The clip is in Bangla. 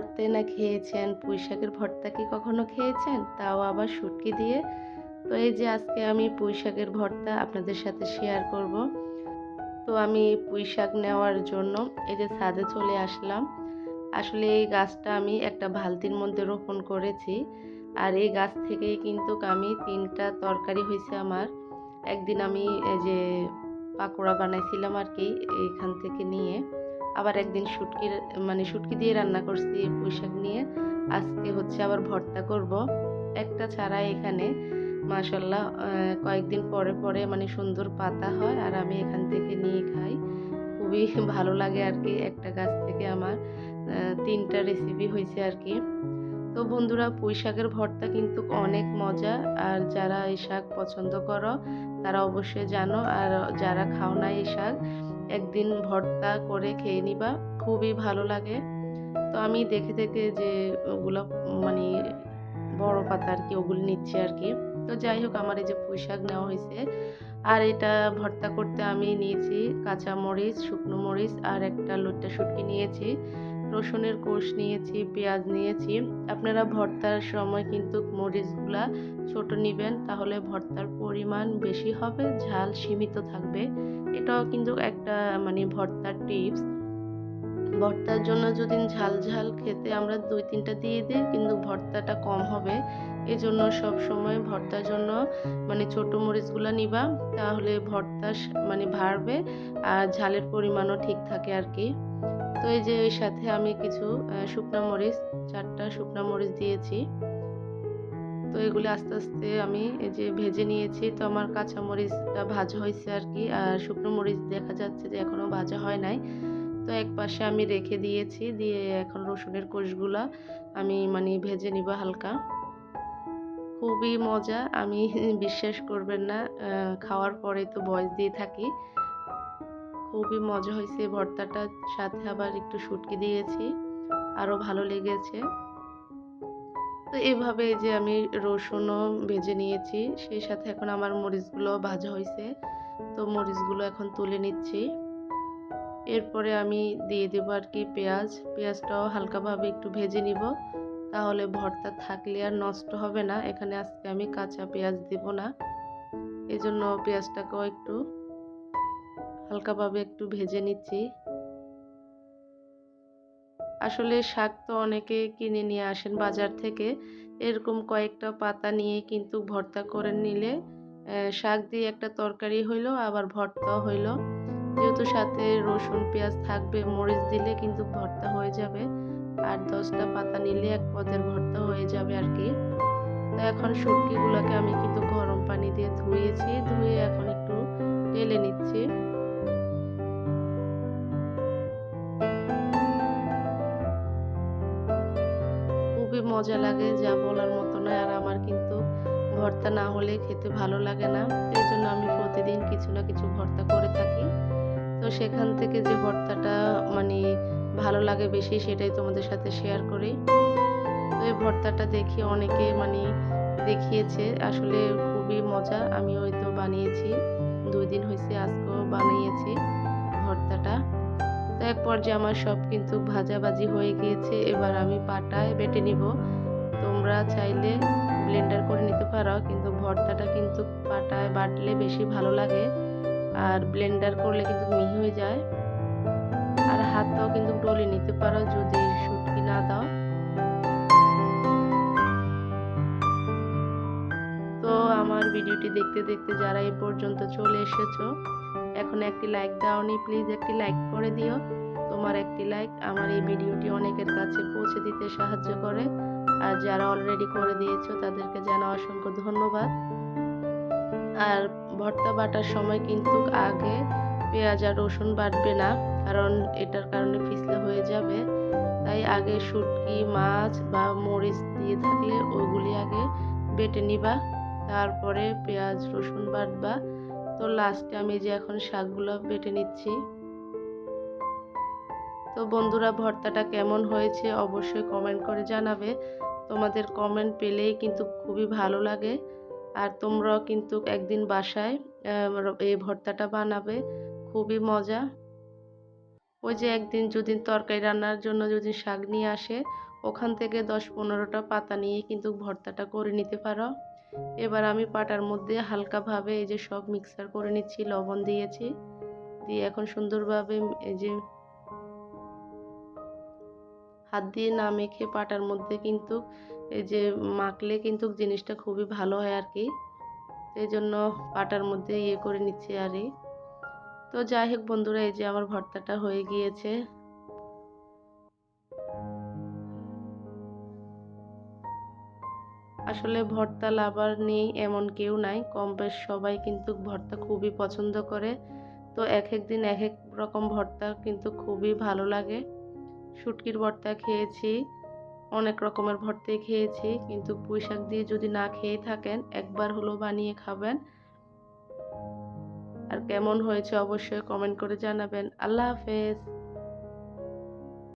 ভর্তাই না খেয়েছেন? পুঁই শাকের ভর্তা কি কখনো খেয়েছেন? তাও আবার শুটকি দিয়ে। তো এই যে আজকে আমি পুঁই শাকের ভর্তা আপনাদের সাথে শেয়ার করব। তো আমি পুঁই শাক নেওয়ার জন্য এই যে ছাদে চলে আসলাম। আসলে এই গাছটা আমি একটা বালতির মধ্যে রোপণ করেছি। আর এই গাছ থেকেই কিন্তু আমি তিনটা তরকারি হয়েছে আমার। একদিন আমি এই যে পাকোড়া বানাইছিলাম আর কি, এইখান থেকে নিয়ে। আবার একদিন শুটকির মানে শুটকি দিয়ে রান্না করছি পুঁই নিয়ে। আজকে হচ্ছে আবার ভর্তা করব। একটা ছাড়া এখানে মাশাল্লাহ কয়েকদিন পরে পরে মানে সুন্দর পাতা হয় আর আমি এখান থেকে নিয়ে খাই। খুবই ভালো লাগে আর কি একটা গাছ থেকে আমার তিনটা রেসিপি হয়েছে আর কি। তো বন্ধুরা পুঁই শাকের ভর্তা কিন্তু অনেক মজা আর যারা এই শাক পছন্দ করো, তারা অবশ্যই জানো। আর যারা খাও না এই শাক একদিন ভর্তা করে খেয়ে নিবা, খুবই ভালো লাগে। তো আমি দেখে দেখে যে ওগুলো মানে বড় পাতা আর কি, ওগুলো নিচ্ছি আর কি। তো যাই হোক, আমার এই যে পুঁই শাক নেওয়া হয়েছে। আর এটা ভর্তা করতে আমি নিয়েছি কাঁচা মরিচ, শুকনো মরিচ আর একটা লোট্টা শুটকি নিয়েছি। রসুনের কোষ নিয়েছি, পেঁয়াজ নিয়েছি। আপনারা ভর্তার সময় কিন্তু মরিচগুলা ছোট নেবেন, তাহলে ভর্তার পরিমাণ বেশি হবে, ঝাল সীমিত থাকবে। এটাও কিন্তু একটা মানে ভর্তার টিপস ভর্তার জন্য যদি ঝাল ঝাল খেতে আমরা দুই তিনটা দিয়ে দিই, কিন্তু ভর্তাটা কম হবে। এই জন্য সব সময় ভর্তার জন্য মানে ছোট মরিচগুলো নিবা, তাহলে ভর্তা মানে ভাড়বে আর ঝালের পরিমাণও ঠিক থাকে আর কি তো এই যে সাথে আমি কিছু শুকনা মরিচ, চারটা শুকনা মরিচ দিয়েছি। তো এগুলো আস্তে আস্তে আমি এই যে ভেজে নিয়েছি, তো আমার কাঁচা মরিচটা ভাজা হয়েছে আর কি। আর শুকনো মরিচ দেখা যাচ্ছে যে এখনও ভাজা হয় নাই। তো এক পাশে আমি রেখে দিয়েছি, দিয়ে এখন রসুনের কোষগুলা আমি মানে ভেজে নিব হালকা। খুবই মজা, আমি বিশ্বাস করবেন না খাওয়ার পরে তো বয়স দিয়ে থাকি। খুবই মজা হয়েছে ভর্তাটার সাথে আবার একটু শুটকি দিয়েছি, আরও ভালো লেগেছে। তো এভাবে যে আমি রসুনও ভেজে নিয়েছি, সেই সাথে এখন আমার মরিচগুলো ভাজা হয়েছে তো মরিচগুলো এখন তুলে নিচ্ছি। এরপরে আমি দিয়ে দেব আর কি পেঁয়াজ। পেঁয়াজটাও হালকাভাবে একটু ভেজে নিব। তাহলে ভর্তা থাকলে আর নষ্ট হবে না। এখানে আজকে আমি কাঁচা পেঁয়াজ দেব না। এজন্য পেঁয়াজটাকেও একটু হালকাভাবে একটু ভেজে নিচ্ছি। আসলে শাক তো অনেকে কিনে নিয়ে আসেন বাজার থেকে। এরকম কয়েকটা পাতা নিয়ে কিন্তু ভর্তা করে নিলে শাক দিয়ে একটা তরকারি হইল, আবার ভর্তা হইল। যেহেতু সাথে রসুন, পেঁয়াজ থাকবে, মরিচ দিলে কিন্তু ভর্তা হয়ে যাবে। আর দশটা পাতা নিলে এক পদের ভর্তা হয়ে যাবে আর কি। তো এখন শুটকিগুলোকে আমি কিন্তু গরম পানি দিয়ে ধুয়েছি, ধুয়ে এখন একটু ঢেলে নিচ্ছি। মজা লাগে, যা বলার মতো নয়। আর আমার কিন্তু ভর্তা না হলে খেতে ভালো লাগে না। এই জন্য আমি প্রতিদিন কিছু না কিছু ভর্তা করে থাকি। তো সেখান থেকে যে ভর্তাটা মানে ভালো লাগে বেশি সেটাই তোমাদের সাথে শেয়ার করি। তো এই ভর্তাটা দেখি অনেকে মানে দেখিয়েছে, আসলে খুবই মজা। আমি ওই তো বানিয়েছি, দুই দিন হয়েছে আজকেও বানিয়েছি ভর্তাটা। এক পর্যায়ে আমার সব কিন্তু ভাজাভাজি হয়ে গিয়েছে। এবার আমি পাটায় বেটে নিব। তোমরা চাইলে ব্লেন্ডার করে নিতে পারো, কিন্তু ভর্তাটা কিন্তু পাটায় বাটলে বেশি ভালো লাগে। আর ব্লেন্ডার করলে কিন্তু মিহি হয়ে যায়। আর হাতটাও কিন্তু ডলে নিতে পারো যদি শুটকি না দাও। তো আমার ভিডিওটি দেখতে দেখতে যারা এই পর্যন্ত চলে এসেছ, এখন একটি লাইক দাওনি, প্লিজ একটি লাইক করে দিও। তোমার একটি লাইক আমার এই ভিডিওটি অনেকের কাছে পৌঁছে দিতে সাহায্য করে। আর যারা অলরেডি করে দিয়েছ, তাদেরকে জানা অসংখ্য ধন্যবাদ। আর ভর্তা বাটার সময় কিন্তু আগে পেঁয়াজ আর রসুন বাটবে না, কারণ এটার কারণে পিছলে হয়ে যাবে। তাই আগে শুটকি, মাছ বা মরিচ দিয়ে থাকলে ওইগুলি আগে বেটে নিবা, তারপরে পেঁয়াজ, রসুন বাটবা। তো লাস্টে আমি যে এখন শাকগুলো বেটে নিচ্ছি তো বন্ধুরা, ভর্তাটা কেমন হয়েছে অবশ্যই কমেন্ট করে জানাবে। তোমাদের কমেন্ট পেলেই কিন্তু খুবই ভালো লাগে। আর তোমরাও কিন্তু একদিন বাসায় এই ভর্তাটা বানাবে। খুবই মজা। ওই যে একদিন যদি তরকারি রান্নার জন্য যদি শাক নিয়ে আসে, ওখান থেকে দশ পনেরোটা পাতা নিয়ে কিন্তু ভর্তাটা করে নিতে পারো। এবার আমি পাটার মধ্যে হালকাভাবে এই যে সব মিক্সার করে নিচ্ছি, লবণ দিয়েছি। দিয়ে এখন সুন্দরভাবে এই যে হাত দিয়ে না মেখে পাটার মধ্যে কিন্তু এই যে মাখলে কিন্তু জিনিসটা খুবই ভালো হয় আর কি। এই জন্য পাটার মধ্যে ইয়ে করে নিচ্ছি আর তো যাই হোক বন্ধুরা, এই যে আমার ভর্তাটা হয়ে গিয়েছে। আসলে ভর্তা লাভার নেই এমন কেউ নাই কম বেশ সবাই কিন্তু ভর্তা খুবই পছন্দ করে। তো এক এক দিন এক এক রকম ভর্তা কিন্তু খুবই ভালো লাগে। শুটকির ভর্তা খেয়েছি, অনেক রকমের ভর্তাই খেয়েছি, কিন্তু পুঁই শাক দিয়ে যদি না খেয়ে থাকেন, একবার হলো বানিয়ে খাবেন। আর কেমন হয়েছে অবশ্যই কমেন্ট করে জানাবেন। আল্লাহ হাফেজ।